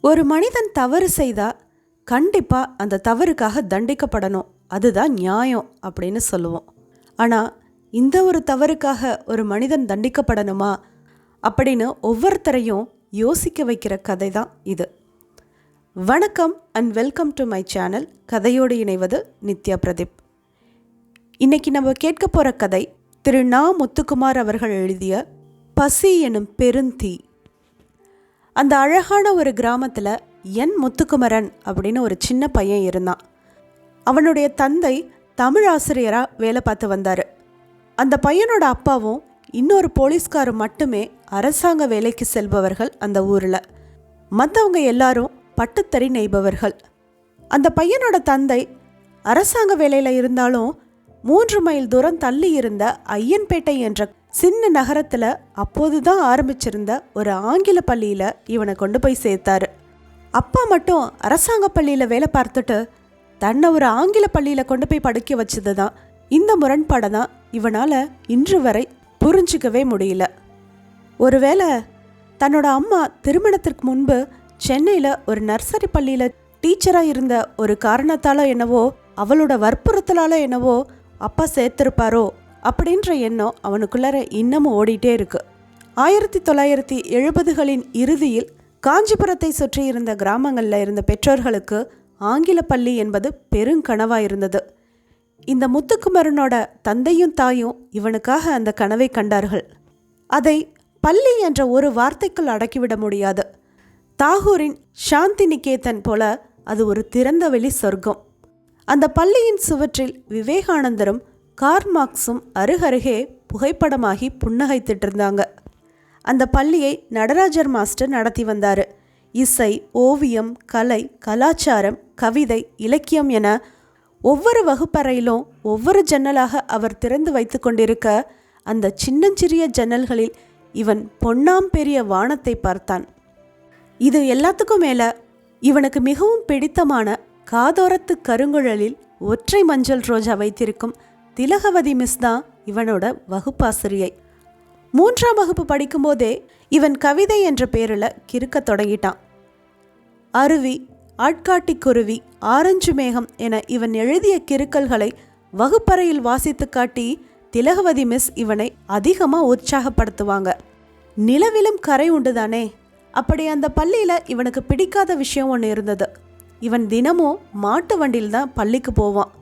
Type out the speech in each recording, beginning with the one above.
ஒரு மனிதன் தவறு செய்தா கண்டிப்பா அந்த தவறுக்காக தண்டிக்கப்படணும். அதுதான் நியாயம் அப்படின்னு சொல்லுவோம். ஆனா இந்த ஒரு தவறுக்காக ஒரு மனிதன் தண்டிக்கப்படணுமா அப்படின்னு ஒவ்வொருத்தரையும் யோசிக்க வைக்கிற கதை தான் இது. வணக்கம் and welcome to my channel கதையோடு இணைவது நித்யா பிரதீப். இன்னைக்கு நம்ம கேட்க போகிற கதை திரு நா முத்துக்குமார் அவர்கள் எழுதிய பசி எனும் பெருந்தீ. அந்த அழகான ஒரு கிராமத்தில் என் முத்துக்குமரன் அப்படின்னு ஒரு சின்ன பையன் இருந்தான். அவனுடைய தந்தை தமிழ் ஆசிரியராக வேலை பார்த்து வந்தார். அந்த பையனோட அப்பாவும் இன்னொரு போலீஸ்காரும் மட்டுமே அரசாங்க வேலைக்கு செல்பவர்கள் அந்த ஊரில். மற்றவங்க எல்லாரும் பட்டுத்தறி நெய்பவர்கள். அந்த பையனோட தந்தை அரசாங்க வேலையில் இருந்தாலும் மூன்று மைல் தூரம் தள்ளி இருந்த ஐயன்பேட்டை என்ற சின்ன நகரத்தில் அப்போது தான் ஆரம்பிச்சிருந்த ஒரு ஆங்கில பள்ளியில் இவனை கொண்டு போய் சேர்த்தாரு. அப்பா மட்டும் அரசாங்க பள்ளியில் வேலை பார்த்துட்டு தன்னை ஒரு ஆங்கில பள்ளியில் கொண்டு போய் படிக்க வச்சது தான் இந்த முரண்பாடை தான் இவனால் இன்று வரை புரிஞ்சிக்கவே முடியல. ஒருவேளை தன்னோட அம்மா திருமணத்திற்கு முன்பு சென்னையில் ஒரு நர்சரி பள்ளியில் டீச்சராக இருந்த ஒரு காரணத்தால என்னவோ அவளோட வற்புறுத்தலால என்னவோ அப்பா சேர்த்திருப்பாரோ அப்படின்ற எண்ணம் அவனுக்குள்ளார இன்னமும் ஓடிட்டே இருக்கு. ஆயிரத்தி தொள்ளாயிரத்தி எழுபதுகளின் இறுதியில் காஞ்சிபுரத்தை சுற்றி இருந்த கிராமங்களில் இருந்த பெற்றோர்களுக்கு ஆங்கில பள்ளி என்பது பெருங்கனவாக இருந்தது இந்த முத்துக்குமரனோட தந்தையும் தாயும் இவனுக்காக அந்த கனவை கண்டார்கள். அதை பள்ளி என்ற ஒரு வார்த்தைக்குள் அடக்கிவிட முடியாது. தாகூரின் சாந்தி நிகேதன் போல அது ஒரு திறந்தவெளி சொர்க்கம். அந்த பள்ளியின் சுவற்றில் விவேகானந்தரும் கார்மார்க்ஸும் அருகருகே புகைப்படமாகி புன்னகைத்துட்டு இருந்தாங்க. அந்த பள்ளியை நடராஜர் மாஸ்டர் நடத்தி வந்தார். இசை ஓவியம் கலை கலாச்சாரம் கவிதை இலக்கியம் என ஒவ்வொரு வகுப்பறையிலும் ஒவ்வொரு ஜன்னலாக அவர் திறந்து வைத்து கொண்டிருக்க அந்த சின்னஞ்சிறிய ஜன்னல்களில் இவன் பொன்னாம் பெரிய வானத்தை பார்த்தான். இது எல்லாத்துக்கும் மேல இவனுக்கு மிகவும் பிடித்தமான காதோரத்து கருங்குழலில் ஒற்றை மஞ்சள் ரோஜா வைத்திருக்கும் திலகவதி மிஸ் தான் இவனோட வகுப்பாசிரியை. மூன்றாம் வகுப்பு படிக்கும்போதே இவன் கவிதை என்ற பேரில் கிறுக்க தொடங்கிட்டான். அருவி ஆட்காட்டி குருவி ஆரஞ்சு மேகம் என இவன் எழுதிய கிறுக்கல்களை வகுப்பறையில் வாசித்து காட்டி திலகவதி மிஸ் இவனை அதிகமாக உற்சாகப்படுத்துவாங்க. நிலவிலும் கரை உண்டுதானே அப்படி அந்த பள்ளியில் இவனுக்கு பிடிக்காத விஷயம் ஒன்று இருந்தது. இவன் தினமும் மாட்டு வண்டியில் தான் பள்ளிக்கு போவான்.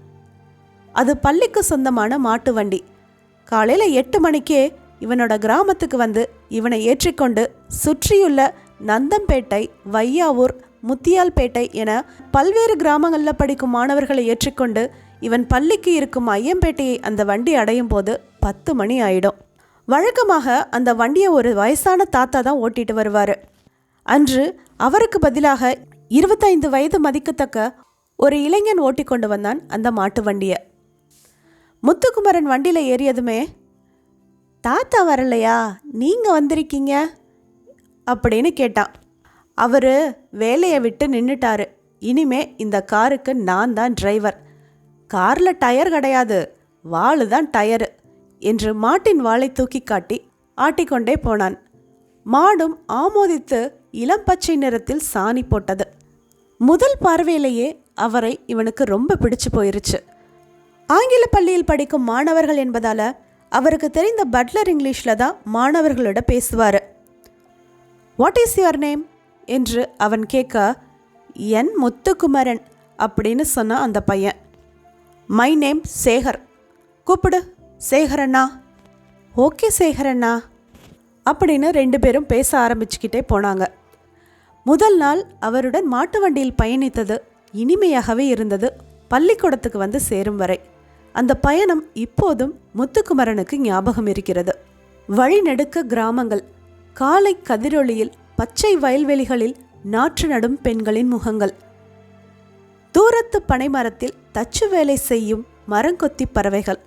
அது பள்ளிக்கு சொந்தமான மாட்டு வண்டி. காலையில் எட்டு மணிக்கே இவனோட கிராமத்துக்கு வந்து இவனை ஏற்றிக்கொண்டு சுற்றியுள்ள நந்தம்பேட்டை வையாவூர் முத்தியால்பேட்டை என பல்வேறு கிராமங்களில் படிக்கும் மாணவர்களை ஏற்றிக்கொண்டு இவன் பள்ளிக்கு இருக்கும் ஐயம்பேட்டையை அந்த வண்டி அடையும் போது பத்து மணி ஆயிடும். வழக்கமாக அந்த வண்டியை ஒரு வயசான தாத்தா தான் ஓட்டிட்டு வருவார். அன்று அவருக்கு பதிலாக இருபத்தைந்து வயது மதிக்கத்தக்க ஒரு இளைஞன் ஓட்டி கொண்டு வந்தான் அந்த மாட்டு வண்டியை. முத்துக்குமரன் வண்டியில் ஏறியதுமே தாத்தா வரலையா? நீங்கள் வந்திருக்கீங்க? அப்படின்னு கேட்டான் அவர் வேலையை விட்டு நின்றுட்டாரு இனிமே இந்த காருக்கு நான் தான் டிரைவர். காரில் டயர் கிடையாது. வாளு தான் டயரு என்று மாட்டின் வாளை தூக்கி காட்டி ஆட்டிக்கொண்டே போனான். மாடும் ஆமோதித்து இளம் பச்சை நிறத்தில் சாணி போட்டது. முதல் பார்வையிலேயே அவரை இவனுக்கு ரொம்ப பிடிச்சு போயிருச்சு. ஆங்கில பள்ளியில் படிக்கும் மாணவர்கள் என்பதால் அவருக்கு தெரிந்த பட்லர் இங்கிலீஷில் தான் மாணவர்களோட பேசுவார். வாட் இஸ் யுவர் நேம் என்று அவன் கேட்க என் முத்துக்குமரன் அப்படின்னு சொன்னான் அந்த பையன். மை நேம் சேகர் கூப்பிடு சேகரண்ணா ஓகே சேகரண்ணா அப்படின்னு ரெண்டு பேரும் பேச ஆரம்பிச்சுக்கிட்டே போனாங்க. முதல் நாள் அவருடன் மாட்டு வண்டியில் பயணித்தது இனிமையாகவே இருந்தது. பள்ளிக்கூடத்துக்கு வந்து சேரும் வரை. அந்த பயணம் இப்போதும் முத்துக்குமரனுக்கு ஞாபகம் இருக்கிறது. வழிநெடுக்க கிராமங்கள் காலை கதிரொளியில் பச்சை வயல்வெளிகளில் நாற்று நடும் பெண்களின் முகங்கள். தூரத்து பனைமரத்தில் தச்சு வேலை செய்யும் மரங்கொத்தி பறவைகள்.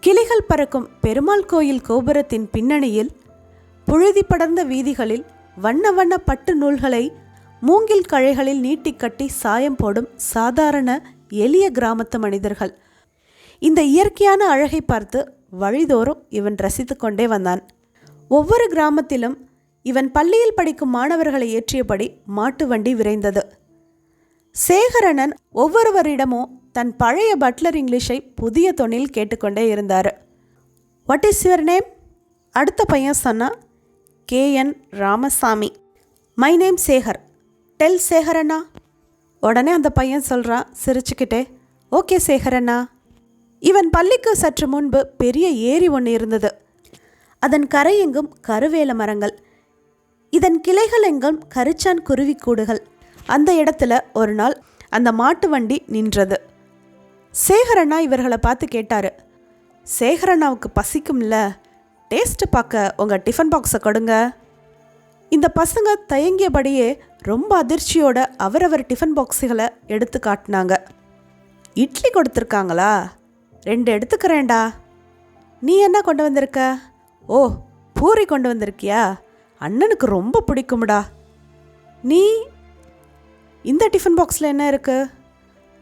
கிளிகள் பறக்கும் பெருமாள் கோயில் கோபுரத்தின் பின்னணியில் புழுதி படர்ந்த வீதிகளில் வண்ண வண்ண பட்டு நூல்களை மூங்கில் கழைகளில் நீட்டிக் கட்டி சாயம் போடும் சாதாரண எளிய கிராமத்து மனிதர்கள். இந்த இயற்கையான அழகை பார்த்து வழிதோறும் இவன் ரசித்து கொண்டே வந்தான். ஒவ்வொரு கிராமத்திலும் இவன் பள்ளியில் படிக்கும் மாணவர்களை ஏற்றியபடி மாட்டு வண்டி விரைந்தது. சேகரணன் ஒவ்வொருவரிடமும் தன் பழைய பட்லர் இங்கிலீஷை புதிய தொனில் கேட்டுக்கொண்டே இருந்தார். வாட் இஸ் யுவர் நேம் அடுத்த பையன் சொன்னான் K. N. Ramasamy. My name Sekar. Tell சேகரண்ணா. உடனே அந்த பையன் சொல்கிறான் சிரிச்சுக்கிட்டே ஓகே சேகரண்ணா. இவன் பள்ளிக்கு சற்று முன்பு பெரிய ஏரி ஒன்று இருந்தது. அதன் கரையெங்கும் கருவேல மரங்கள். இதன் கிளைகள் எங்கும் கரிச்சான் குருவிக்கூடுகள் அந்த இடத்துல ஒரு நாள் அந்த மாட்டு வண்டி நின்றது. சேகரண்ணா இவர்களை பார்த்து கேட்டார் சேகரண்ணாவுக்கு பசிக்கும்ல? டேஸ்ட் பார்க்க உங்கள் டிஃபன் பாக்ஸை கொடுங்க. இந்த பசங்க தயங்கியபடியே ரொம்ப அதிர்ச்சியோட அவரவர் டிஃபன் பாக்ஸுகளை எடுத்து காட்டினாங்க. இட்லி கொடுத்துருக்காங்களா? ரெண்டு எடுத்துக்கிறேன்டா. நீ என்ன கொண்டு வந்திருக்க? ஓ பூரி கொண்டு வந்திருக்கியா? அண்ணனுக்கு ரொம்ப பிடிக்கும்டா. நீ இந்த டிஃபன் பாக்ஸில் என்ன இருக்கு?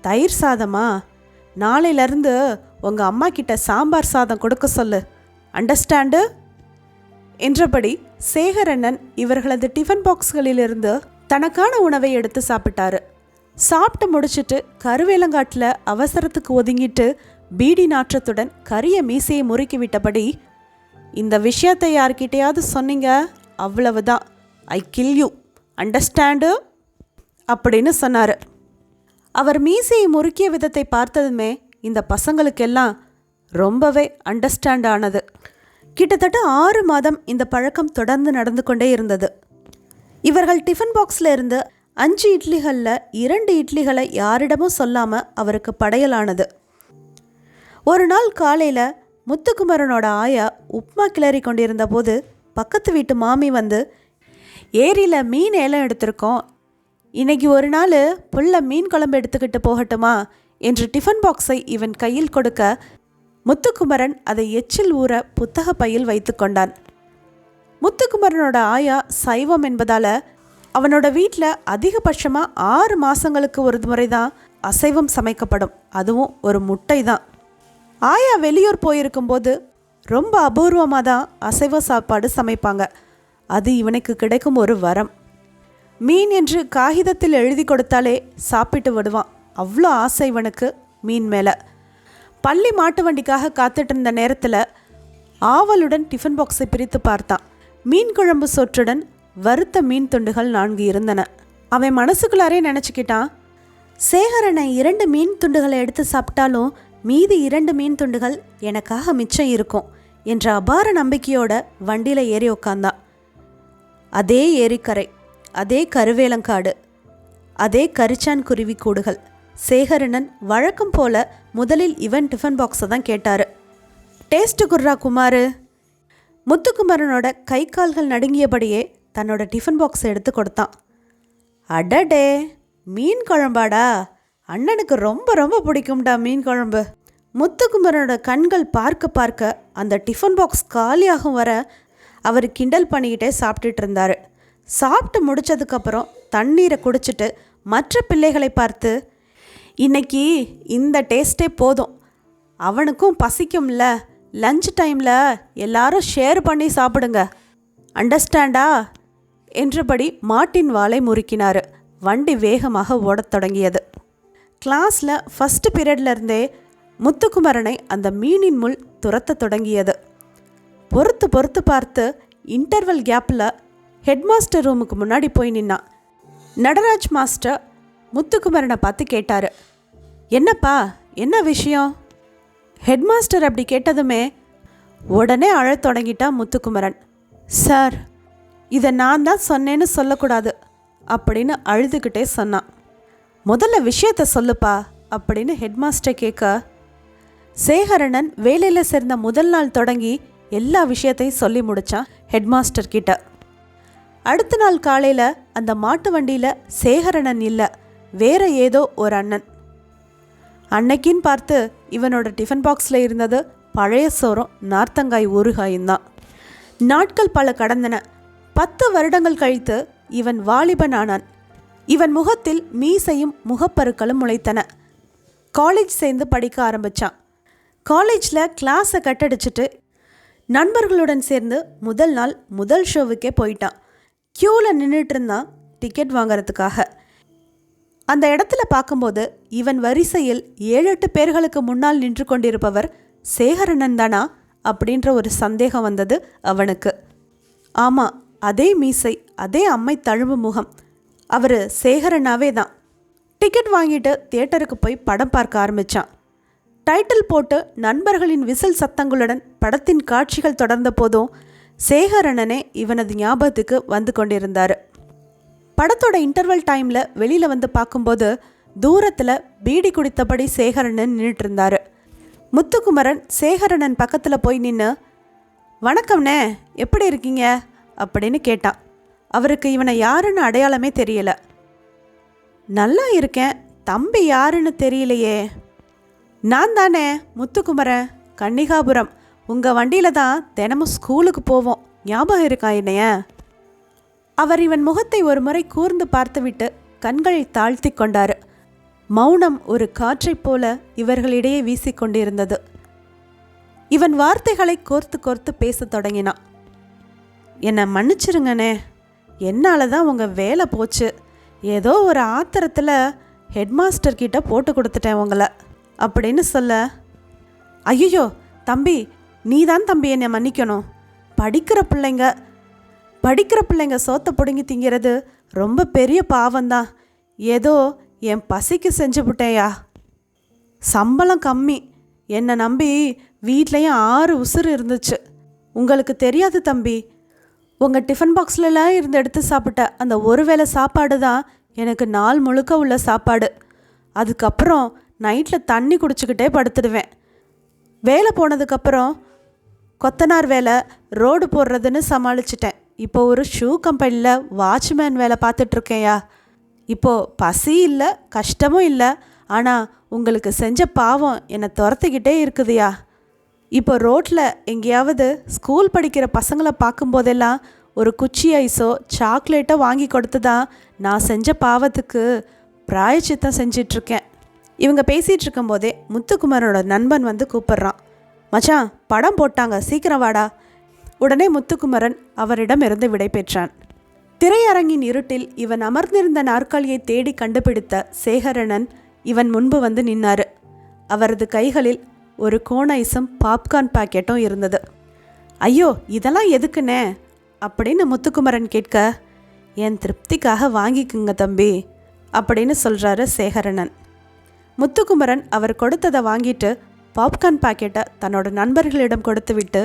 தயிர் சாதமா? நாளையிலேருந்து உங்கள் அம்மா கிட்ட சாம்பார் சாதம் கொடுக்க சொல்லு. அண்டர்ஸ்டாண்டு? என்றபடி சேகரண்ணன் இவர்களது டிஃபன் பாக்ஸ்களிலிருந்து தனக்கான உணவை எடுத்து சாப்பிட்டாரு. சாப்பிட்டு முடிச்சிட்டு கருவேலங்காட்டில் அவசரத்துக்கு ஒதுங்கிட்டு பீடி நாற்றத்துடன் கரிய மீசையை முறுக்கி விட்டபடி இந்த விஷயத்தை யார்கிட்டையாவது சொன்னீங்க? அவ்வளவுதான். ஐ கில் யூ அண்டர்ஸ்டாண்டு அப்படின்னு சொன்னார். அவர் மீசையை முறுக்கிய விதத்தை பார்த்ததுமே இந்த பசங்களுக்கெல்லாம் ரொம்பவே அண்டர்ஸ்டாண்ட் ஆனது. கிட்டத்தட்ட ஆறு மாதம் இந்த பழக்கம் தொடர்ந்து நடந்து கொண்டே இருந்தது. இவர்கள் டிஃபன் பாக்ஸில் இருந்து அஞ்சு இட்லிகளில் இரண்டு இட்லிகளை யாரிடமும் சொல்லாமல் அவருக்கு படையலானது. ஒரு நாள் காலையில் முத்துக்குமரனோட ஆயா உப்மா கிளறி கொண்டிருந்த போது பக்கத்து வீட்டு மாமி வந்து ஏரியில் மீன் ஏலம் எடுத்திருக்கோம். இன்னைக்கு ஒரு நாள் புள்ள மீன் குழம்பு எடுத்துக்கிட்டு போகட்டுமா? என்று டிஃபன் பாக்ஸை இவன் கையில் கொடுக்க முத்துக்குமரன் அதை எச்சில் ஊற புத்தக பையில் வைத்து கொண்டான். முத்துக்குமரனோட ஆயா சைவம் என்பதால் அவனோட வீட்டில் அதிகபட்சமாக ஆறு மாதங்களுக்கு ஒரு முறை தான் அசைவம் சமைக்கப்படும். அதுவும் ஒரு முட்டை தான் ஆயா வெளியூர் போயிருக்கும்போது ரொம்ப அபூர்வமாக தான் அசைவ சாப்பாடு சமைப்பாங்க. அது இவனுக்கு கிடைக்கும் ஒரு வரம். மீன் என்று காகிதத்தில் எழுதி கொடுத்தாலே சாப்பிட்டு விடுவான். அவ்வளோ ஆசை இவனுக்கு மீன் மேலே. பள்ளி மாட்டு வண்டிக்காக காத்துட்டு இருந்த நேரத்தில் ஆவலுடன் டிஃபன் பாக்ஸை பிரித்து பார்த்தான். மீன் குழம்பு சொற்றுடன் வறுத்த மீன் துண்டுகள் நான்கு இருந்தன. அவன் மனசுக்குள்ளாரே நினச்சிக்கிட்டான் சேகரனை இரண்டு மீன் துண்டுகளை எடுத்து சாப்பிட்டாலும் மீதி இரண்டு மீன் துண்டுகள் எனக்காக மிச்சம் இருக்கும் என்ற அபார நம்பிக்கையோட வண்டியில் ஏறி உக்காந்தா. அதே ஏரிக்கரை அதே கருவேலங்காடு அதே கரிச்சான் குருவி கூடுகள். சேகரணன் வழக்கம் போல முதலில் இவன் டிஃபன் பாக்ஸை தான் கேட்டார். டேஸ்ட் குர்ரா குமாரு. முத்துக்குமரனோட கை கால்கள் நடுங்கியபடியே தன்னோட டிஃபன் பாக்ஸை எடுத்து கொடுத்தான். அடடே மீன் குழம்பாடா? அண்ணனுக்கு ரொம்ப ரொம்ப பிடிக்கும்டா மீன் குழம்பு. முத்துக்குமரனோட கண்கள் பார்க்க பார்க்க அந்த டிஃபன் பாக்ஸ் காலியாகும் வர அவர் கிண்டல் பண்ணிக்கிட்டே சாப்பிட்டுட்டு இருந்தாரு. சாப்பிட்டு முடிச்சதுக்கப்புறம் தண்ணீரை குடிச்சிட்டு மற்ற பிள்ளைகளை பார்த்து இன்னைக்கு இந்த டேஸ்ட்டே போதும். அவனுக்கும் பசிக்கும்ல. லஞ்ச் டைமில் எல்லாரும் ஷேர் பண்ணி சாப்பிடுங்க. அண்டர்ஸ்டாண்டா? என்றபடி மாட்டின் வாளை முறுக்கினார். வண்டி வேகமாக ஓடத் தொடங்கியது. கிளாஸில் ஃபஸ்ட்டு பீரியட்லேருந்தே முத்துக்குமரனை அந்த மீனின் முள் துரத்த தொடங்கியது. பொறுத்து பொறுத்து பார்த்து இன்டர்வல் கேப்பில் ஹெட்மாஸ்டர் ரூமுக்கு முன்னாடி போய் நின்னான் நடராஜ் மாஸ்டர் முத்துக்குமரனை பார்த்து கேட்டார் என்னப்பா என்ன விஷயம்? ஹெட்மாஸ்டர் அப்படி கேட்டதுமே உடனே அழத் தொடங்கிட்டான் முத்துக்குமரன். சார் இதை நான் தான் சொன்னேன்னு சொல்லக்கூடாது அப்படின்னு அழுதுகிட்டே சொன்னான். முதல்ல விஷயத்த சொல்லுப்பா அப்படின்னு ஹெட்மாஸ்டர் கேட்க சேகரணன் வேலையில் சேர்ந்த முதல் நாள் தொடங்கி எல்லா விஷயத்தையும் சொல்லி முடிச்சான் ஹெட்மாஸ்டர் கிட்ட. அடுத்த நாள் காலையில் அந்த மாட்டு வண்டியில் சேகரணன் இல்லை வேற ஏதோ ஒரு அண்ணன். அன்னைக்கின்னு பார்த்து இவனோட டிஃபன் பாக்ஸில் இருந்தது பழைய சோறும் நார்த்தங்காய் ஊறுகாயும் தான். நாட்கள் பல கடந்தன. பத்து வருடங்கள் கழித்து இவன் வாலிபன் ஆனான். இவன் முகத்தில் மீசையும் முகப்பருக்களும் முளைத்தன. காலேஜ் சேர்ந்து படிக்க ஆரம்பிச்சான். காலேஜில் கிளாஸை கட்டடிச்சிட்டு நண்பர்களுடன் சேர்ந்து முதல் நாள் முதல் ஷோவுக்கே போயிட்டான். க்யூவில் நின்றுட்டு இருந்தான் டிக்கெட் வாங்குறதுக்காக. அந்த இடத்துல பார்க்கும்போது இவன் வரிசையில் ஏழு எட்டு பேர்களுக்கு முன்னால் நின்று கொண்டிருப்பவர் சேகரனன் தானா அப்படின்ற ஒரு சந்தேகம் வந்தது அவனுக்கு. ஆமாம் அதே மீசை அதே அம்மை தழும்பு முகம். அவர் சேகரனாவே தான். டிக்கெட் வாங்கிட்டு தியேட்டருக்கு போய் படம் பார்க்க ஆரம்பித்தான் டைட்டில் போட்டு நண்பர்களின் விசில் சத்தங்களுடன் படத்தின் காட்சிகள் தொடர்ந்த போதும் சேகரணனே இவனது ஞாபகத்துக்கு வந்து கொண்டிருந்தார். படத்தோட இன்டர்வல் டைமில் வெளியில் வந்து பார்க்கும்போது தூரத்தில் பீடி குடித்தபடி சேகரணன் நின்றுட்டு இருந்தார் முத்துக்குமரன் சேகரணன் பக்கத்தில் போய் நின்று வணக்கம்ண்ணே எப்படி இருக்கீங்க? அப்படின்னு கேட்டான். அவருக்கு இவனை யாருன்னு அடையாளமே தெரியல. நல்லா இருக்கேன். தம்பி யாருன்னு தெரியலையே. நான் தானே முத்துக்குமரன் கன்னிகாபுரம். உங்கள் வண்டியில் தான் தினமும் ஸ்கூலுக்கு போவோம். ஞாபகம் இருக்கா என்னைய? அவர் இவன் முகத்தை ஒரு முறை கூர்ந்து பார்த்துவிட்டு கண்களை தாழ்த்தி கொண்டார். மௌனம் ஒரு காற்றைப் போல இவர்களிடையே வீசிக்கொண்டிருந்தது இவன் வார்த்தைகளை கோர்த்து கோர்த்து பேசத் தொடங்கினான். என்னை மன்னிச்சிருங்கண்ணே. என்னால் தான் உங்கள் வேலை போச்சு. ஏதோ ஒரு ஆத்திரத்தில் ஹெட்மாஸ்டர் கிட்ட போட்டு கொடுத்துட்டேன் உங்களை. அப்படின்னு சொல்ல ஐயோ தம்பி நீ தான் தம்பி என்னை மன்னிக்கணும். படிக்கிற பிள்ளைங்க படிக்கிற பிள்ளைங்க சோத்தை பிடுங்கி திங்கிறது ரொம்ப பெரிய பாவம்தான். ஏதோ என் பசிக்கு செஞ்சு விட்டேயா சம்பளம் கம்மி. என்னை நம்பி வீட்லேயும் ஆறு உசுறு இருந்துச்சு. உங்களுக்கு தெரியாது தம்பி உங்கள் டிஃபன் பாக்ஸ்லலாம் இருந்து எடுத்து சாப்பிட்ட அந்த ஒரு வேளை சாப்பாடு தான் எனக்கு நாள் முழுக்க உள்ள சாப்பாடு. அதுக்கப்புறம் நைட்டில் தண்ணி குடிச்சிக்கிட்டே படுத்துடுவேன். வேலை போனதுக்கப்புறம் கொத்தனார் வேலை ரோடு போடுறதுன்னு சமாளிச்சிட்டேன். இப்போ ஒரு ஷூ கம்பெனியில் வாட்ச்மேன் வேலை பார்த்துட்ருக்கேயா இப்போது பசி இல்லை கஷ்டமும் இல்லை ஆனால் உங்களுக்கு செஞ்ச பாவம் என்னை துரத்திக்கிட்டே இருக்குதுயா. இப்போ ரோட்டில் எங்கேயாவது ஸ்கூல் படிக்கிற பசங்களை பார்க்கும்போதெல்லாம் ஒரு குச்சி ஐஸோ சாக்லேட்டோ வாங்கி கொடுத்து தான் நான் செஞ்ச பாவத்துக்கு பிராயச்சித்தம் செஞ்சிட்ருக்கேன். இவங்க பேசிகிட்டு இருக்கும்போதே முத்துக்குமாரோட நண்பன் வந்து கூப்பிட்றான். மச்சான் படம் போட்டாங்க சீக்கிரம் வாடா. உடனே முத்துக்குமரன் அவரிடமிருந்து விடை பெற்றான். திரையரங்கின் இருட்டில் இவன் அமர்ந்திருந்த நாற்காலியை தேடி கண்டுபிடித்த சேகரணன் இவன் முன்பு வந்து நின்னாரு. அவரது கைகளில் ஒரு கோன் ஐஸும் பாப்கார்ன் பாக்கெட்டும் இருந்தது. ஐயோ இதெல்லாம் எதுக்குண்ணே? அப்படின்னு முத்துக்குமரன் கேட்க என் திருப்திக்காக வாங்கிக்குங்க தம்பி அப்படின்னு சொல்கிறாரு சேகரணன். முத்துக்குமரன் அவர் கொடுத்ததை வாங்கிட்டு பாப்கார்ன் பாக்கெட்டை தன்னோட நண்பர்களிடம் கொடுத்துவிட்டு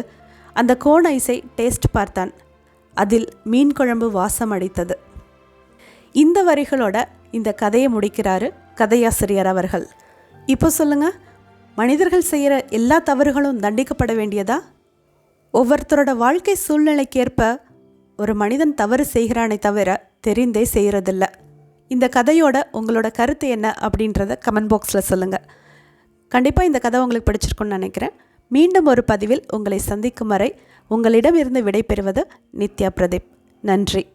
அந்த கோன் ஐஸை டேஸ்ட் பார்த்தான். அதில் மீன் குழம்பு வாசம் அடித்தது. இந்த வரிகளோட இந்த கதையை முடிக்கிறாரு கதையாசிரியர் அவர்கள். இப்போ சொல்லுங்கள் மனிதர்கள் செய்கிற எல்லா தவறுகளும் தண்டிக்கப்பட வேண்டியதா? ஒவ்வொருத்தரோட வாழ்க்கை சூழ்நிலைக்கேற்ப ஒரு மனிதன் தவறு செய்கிறானே தவிர தெரிந்தே செய்கிறதில்ல. இந்த கதையோட உங்களோட கருத்து என்ன அப்படின்றத கமெண்ட் பாக்ஸில் சொல்லுங்கள் கண்டிப்பாக இந்த கதை உங்களுக்கு பிடிச்சிருக்குன்னு நினைக்கிறேன். மீண்டும் ஒரு பதிவில் உங்களை சந்திக்கும் வரை உங்களிடமிருந்து விடைபெறுவது நித்யா பிரதீப். நன்றி.